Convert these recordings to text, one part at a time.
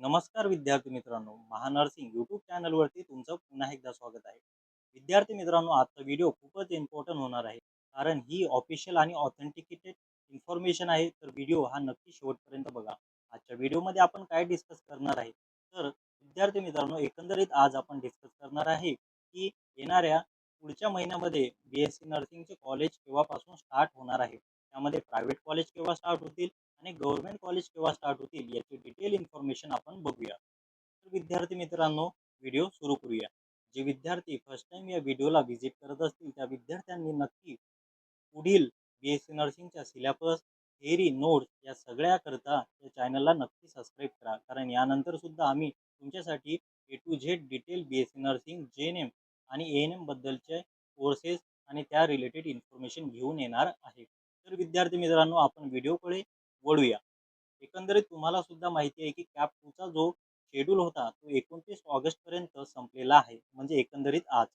नमस्कार विद्यार्थी मित्रांनो महानर्सिंग यूट्यूब चॅनलवरती तुमचं पुन्हा एकदा स्वागत आहे. विद्यार्थी मित्रांनो आजचा व्हिडिओ खूपच इम्पॉर्टंट होणार आहे. कारण ही ऑफिशियल आणि ऑथेंटिकेटेड इन्फॉर्मेशन आहे. तर व्हिडिओ हा नक्की शेवटपर्यंत बघा. आजच्या व्हिडिओमध्ये आपण काय डिस्कस करणार आहे? तर विद्यार्थी मित्रांनो एकंदरीत आज आपण डिस्कस करणार आहे की येणाऱ्या पुढच्या महिन्यामध्ये बी एस सी नर्सिंगचे कॉलेज केव्हापासून स्टार्ट होणार आहे? त्यामध्ये प्रायव्हेट कॉलेज केव्हा स्टार्ट होतील? आणि गव्हर्नमेंट कॉलेज केव्हा स्टार्ट होतील याची डिटेल इन्फॉर्मेशन आपण बघूया. तर विद्यार्थी मित्रांनो व्हिडिओ सुरू करूया. जे विद्यार्थी फर्स्ट टाइम या व्हिडिओला व्हिजिट करत असतील त्या विद्यार्थ्यांनी नक्की पुढील बी एस सी नर्सिंगच्या सिलेबस थेरी नोट्स या सगळ्याकरता या चॅनलला नक्की सबस्क्राईब करा. कारण यानंतर सुद्धा आम्ही तुमच्यासाठी A to Z detail B S C nursing G N M आणि ए एन एमबद्दलचे कोर्सेस आणि त्या रिलेटेड इन्फॉर्मेशन घेऊन येणार आहे. तर विद्यार्थी मित्रांनो आपण व्हिडिओकडे वळूया. एकंदरीत तुम्हाला सुद्धा माहिती आहे की कॅप टूचा जो शेड्यूल होता तो एकोणतीस ऑगस्टपर्यंत संपलेला आहे. म्हणजे एकंदरीत आज.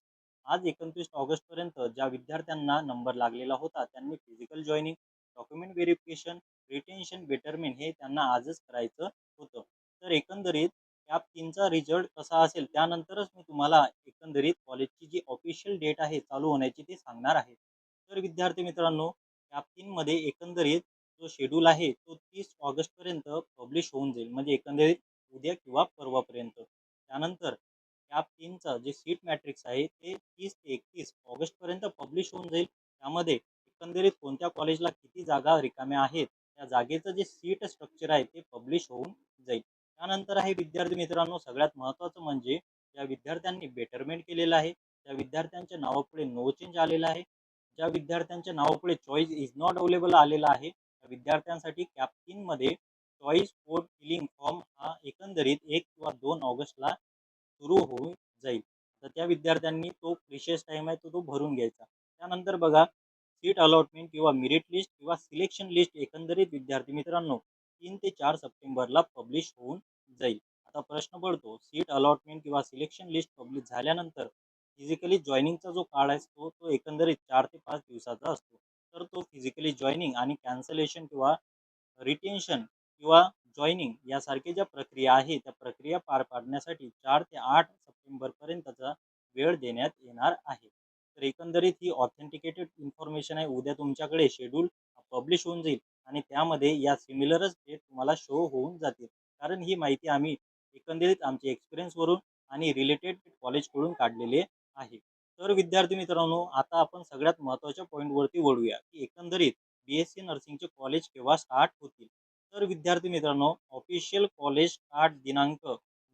आज एकोणतीस ऑगस्टपर्यंत ज्या विद्यार्थ्यांना नंबर लागलेला होता त्यांनी physical joining document verification retention betterment हे त्यांना आजच करायचं होतं. तर एकंदरीत कॅप तीनचा रिझल्ट कसा असेल त्यानंतरच मी तुम्हाला एकंदरीत कॉलेजची जी ऑफिशियल डेट आहे चालू होण्याची ती सांगणार आहे. तर विद्यार्थी मित्रांनो कॅप तीनमध्ये एकंदरीत जो शेड्यूल आहे तो तीस ऑगस्टपर्यंत पब्लिश होऊन जाईल. म्हणजे एकंदरीत उद्या किंवा परवापर्यंत. त्यानंतर कॅप तीनचं जे सीट मॅट्रिक्स आहे ते तीस ते एकतीस ऑगस्टपर्यंत पब्लिश होऊन जाईल. त्यामध्ये एकंदरीत कोणत्या कॉलेजला किती जागा रिकाम्या आहेत त्या जागेचं जे सीट स्ट्रक्चर आहे ते पब्लिश होऊन जाईल. त्यानंतर आहे विद्यार्थी मित्रांनो सगळ्यात महत्त्वाचं म्हणजे ज्या विद्यार्थ्यांनी बेटरमेंट केलेलं आहे त्या विद्यार्थ्यांच्या नावापुढे नो चेंज आलेला आहे. ज्या विद्यार्थ्यांच्या नावापुढे चॉईस इज नॉट अवेलेबल आलेला आहे विद्यार्थ्यांसाठी कॅप्टीन मध्ये चॉईस कोड फिलिंग फॉर्म हा एकंदरीत एक किंवा दोन ऑगस्टला सुरू होऊन जाईल. तर त्या विद्यार्थ्यांनी तो प्रिशियस टाईम आहे तो तो भरून घ्यायचा. त्यानंतर बघा सीट अलॉटमेंट किंवा मेरिट लिस्ट किंवा सिलेक्शन लिस्ट एकंदरीत विद्यार्थी मित्रांनो तीन ते चार सप्टेंबरला पब्लिश होऊन जाईल. आता प्रश्न पडतो सीट अलॉटमेंट किंवा सिलेक्शन लिस्ट पब्लिश झाल्यानंतर फिजिकली जॉईनिंगचा जो काळ असतो तो एकंदरीत चार ते पाच दिवसाचा असतो. तर तो फिजिकली जॉईनिंग आणि कॅन्सलेशन किंवा रिटेन्शन किंवा जॉईनिंग यासारख्या ज्या प्रक्रिया आहे त्या प्रक्रिया पार पाडण्यासाठी चार ते आठ सप्टेंबरपर्यंतचा वेळ देण्यात येणार आहे. तर एकंदरीत ही ऑथेंटिकेटेड इन्फॉर्मेशन आहे. उद्या तुमच्याकडे शेड्यूल पब्लिश होऊन जाईल आणि त्यामध्ये या सिमिलरच डेट तुम्हाला शो होऊन जातील. कारण ही माहिती आम्ही एकंदरीत आमच्या एक्सपिरियन्सवरून आणि रिलेटेड कॉलेजकडून काढलेले आहे. तर विद्यार्थी मित्रांनो आता आपण सगळ्यात महत्त्वाच्या पॉईंटवरती वळूया की एकंदरीत बी एस सी नर्सिंगचे कॉलेज केव्हा स्टार्ट होतील? तर विद्यार्थी मित्रांनो ऑफिशियल कॉलेज स्टार्ट दिनांक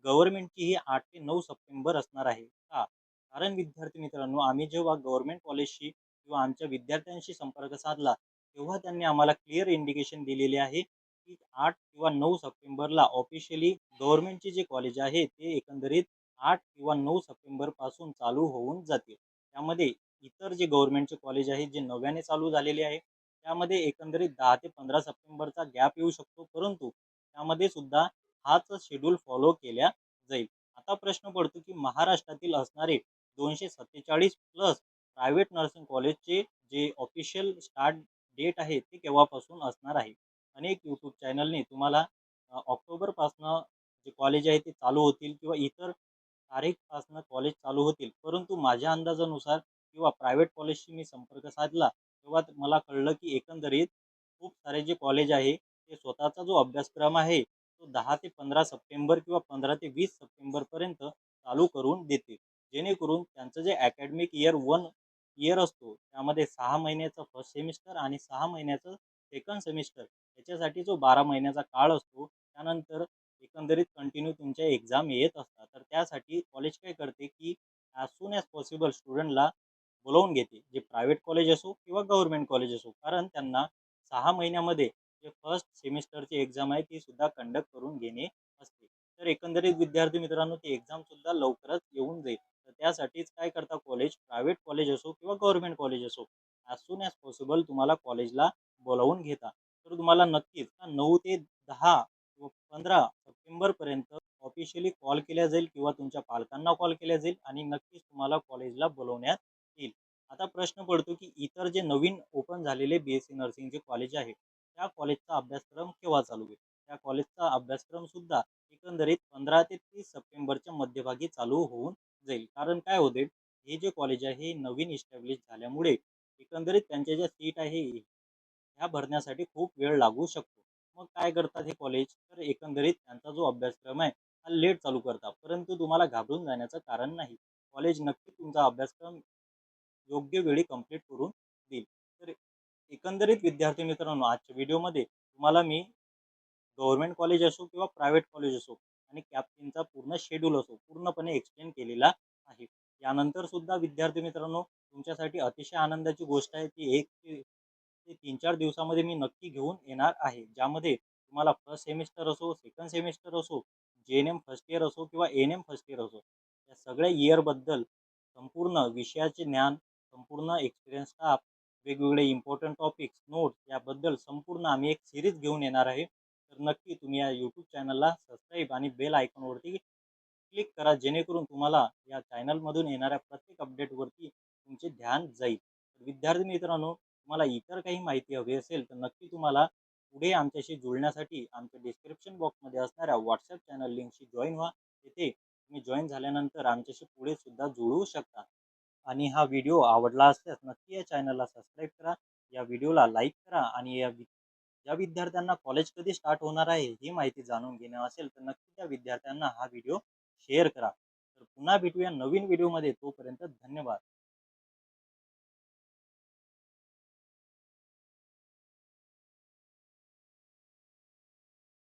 गव्हर्नमेंटची ही आठ ते नऊ सप्टेंबर असणार आहे. का? कारण विद्यार्थी मित्रांनो आम्ही जेव्हा गव्हर्नमेंट कॉलेजशी किंवा आमच्या विद्यार्थ्यांशी संपर्क साधला तेव्हा त्यांनी आम्हाला क्लिअर इंडिकेशन दिलेले आहे की आठ किंवा नऊ सप्टेंबरला ऑफिशियली गव्हर्नमेंटचे जे कॉलेज आहे ते एकंदरीत आठ किंवा नऊ सप्टेंबरपासून चालू होऊन जातील. त्यामध्ये इतर जे गव्हर्नमेंटचे कॉलेज आहेत जे नव्याने चालू झालेले आहे त्यामध्ये एकंदरीत दहा ते पंधरा सप्टेंबरचा गॅप येऊ शकतो. परंतु त्यामध्ये सुद्धा हाच शेड्यूल फॉलो केल्या जाईल. आता प्रश्न पडतो की महाराष्ट्रातील असणारे दोनशे सत्तेचाळीस प्लस प्रायव्हेट नर्सिंग कॉलेजचे जे ऑफिशियल स्टार्ट डेट आहे ते केव्हापासून असणार आहे? अनेक यूट्यूब चॅनलने तुम्हाला ऑक्टोबरपासनं जे कॉलेज आहे ते चालू होतील किंवा इतर तारीखपासनं कॉलेज चालू होतील. परंतु माझ्या अंदाजानुसार किंवा प्रायव्हेट कॉलेजशी मी संपर्क साधला तेव्हा मला कळलं की एकंदरीत खूप सारे जे कॉलेज आहे ते स्वतःचा जो अभ्यासक्रम आहे तो दहा ते पंधरा सप्टेंबर किंवा पंधरा ते वीस सप्टेंबरपर्यंत चालू करून देतील. जेणेकरून त्यांचं जे अकॅडमिक इयर वन इयर असतो त्यामध्ये सहा महिन्याचं फर्स्ट सेमिस्टर आणि सहा महिन्याचं सेकंड सेमिस्टर याच्यासाठी जो बारा महिन्याचा काळ असतो त्यानंतर एकंदरीत कंटिन्यू तुमच्या एक्झाम येत असतात. तर त्यासाठी कॉलेज काय करते की ॲज सून ॲज पॉसिबल स्टुडंटला बोलवून घेते. जे प्रायव्हेट कॉलेज असो किंवा गव्हर्नमेंट कॉलेज असो. कारण त्यांना सहा महिन्यामध्ये जे फर्स्ट सेमिस्टरची एक्झाम आहे ती सुद्धा कंडक्ट करून घेणे असते. तर एकंदरीत विद्यार्थी मित्रांनो ती एक्झामसुद्धा लवकरच येऊन जाईल. तर त्यासाठीच काय करता कॉलेज प्रायव्हेट कॉलेज असो किंवा गव्हर्नमेंट कॉलेज असो ॲज सून ॲज पॉसिबल तुम्हाला कॉलेजला बोलावून घेता. तर तुम्हाला नक्कीच नऊ ते दहा व पंधरा सप्टेंबरपर्यंत ऑफिशियली कॉल केला जाईल किंवा तुमच्या पालकांना कॉल केला जाईल आणि नक्कीच तुम्हाला कॉलेजला बोलवण्यात येईल. आता प्रश्न पडतो की इतर जे नवीन ओपन झालेले बी एस सी नर्सिंगचे कॉलेज आहे त्या कॉलेजचा अभ्यासक्रम केव्हा चालू होईल? त्या कॉलेजचा अभ्यासक्रमसुद्धा एकंदरीत पंधरा ते तीस सप्टेंबरच्या मध्यभागी चालू होऊन जाईल. कारण काय होते? हे जे कॉलेज आहे हे नवीन इस्टॅब्लिश झाल्यामुळे एकंदरीत त्यांच्या ज्या सीट आहे ह्या भरण्यासाठी खूप वेळ लागू शकतो. मग काय करतात हे कॉलेज तर एकंदरीत त्यांचा जो अभ्यासक्रम आहे हा लेट चालू करतात. परंतु तुम्हाला घाबरून जाण्याचं कारण नाही. कॉलेज नक्की तुमचा अभ्यासक्रम योग्य वेळी कंप्लीट करून देईल. तर एकंदरीत विद्यार्थी मित्रांनो आजच्या व्हिडिओमध्ये तुम्हाला मी गव्हर्नमेंट कॉलेज असो किंवा प्रायव्हेट कॉलेज असो आणि कॅप्टिनचा पूर्ण शेड्यूल असो पूर्णपणे एक्सप्लेन केलेला आहे. यानंतर सुद्धा विद्यार्थी मित्रांनो तुमच्यासाठी अतिशय आनंदाची गोष्ट आहे. ती एक ते तीन चार दिवसामध्ये मी नक्की घेऊन येणार आहे. ज्यामध्ये तुम्हाला फर्स्ट सेमिस्टर असो सेकंड सेमिस्टर असो जे एन एम फर्स्ट इयर असो किंवा एन एम फर्स्ट इयर असो या सगळ्या इयरबद्दल संपूर्ण विषयाचे ज्ञान संपूर्ण एक्सपिरियन्स स्टाफ वेगवेगळे इम्पॉर्टंट टॉपिक्स नोट्स याबद्दल संपूर्ण आम्ही एक सिरीज घेऊन येणार आहे. तर नक्की तुम्ही या यूट्यूब चॅनलला सबस्क्राईब आणि बेल आयकॉनवरती क्लिक करा जेणेकरून तुम्हाला या चॅनलमधून येणाऱ्या प्रत्येक अपडेटवरती तुमचे ध्यान जाईल. तर विद्यार्थी मित्रांनो तुम्हाला इतर काही माहिती हवी असेल तर नक्की तुम्हाला पुढे आमच्याशी जुळण्यासाठी आमच्या डिस्क्रिप्शन बॉक्समध्ये असणाऱ्या व्हॉट्सअप चॅनल लिंकशी जॉईन व्हा. तिथे तुम्ही जॉईन झाल्यानंतर आमच्याशी पुढे सुद्धा जुळवू शकता. आणि हा व्हिडिओ आवडला असल्यास नक्की या चॅनलला सबस्क्राईब करा. या व्हिडिओला लाईक करा आणि या वि- ज्या विद्यार्थ्यांना कॉलेज कधी स्टार्ट होणार आहे ही माहिती जाणून घेणं असेल तर नक्की त्या विद्यार्थ्यांना हा व्हिडिओ शेअर करा. तर पुन्हा भेटूया नवीन व्हिडिओमध्ये तोपर्यंत धन्यवाद.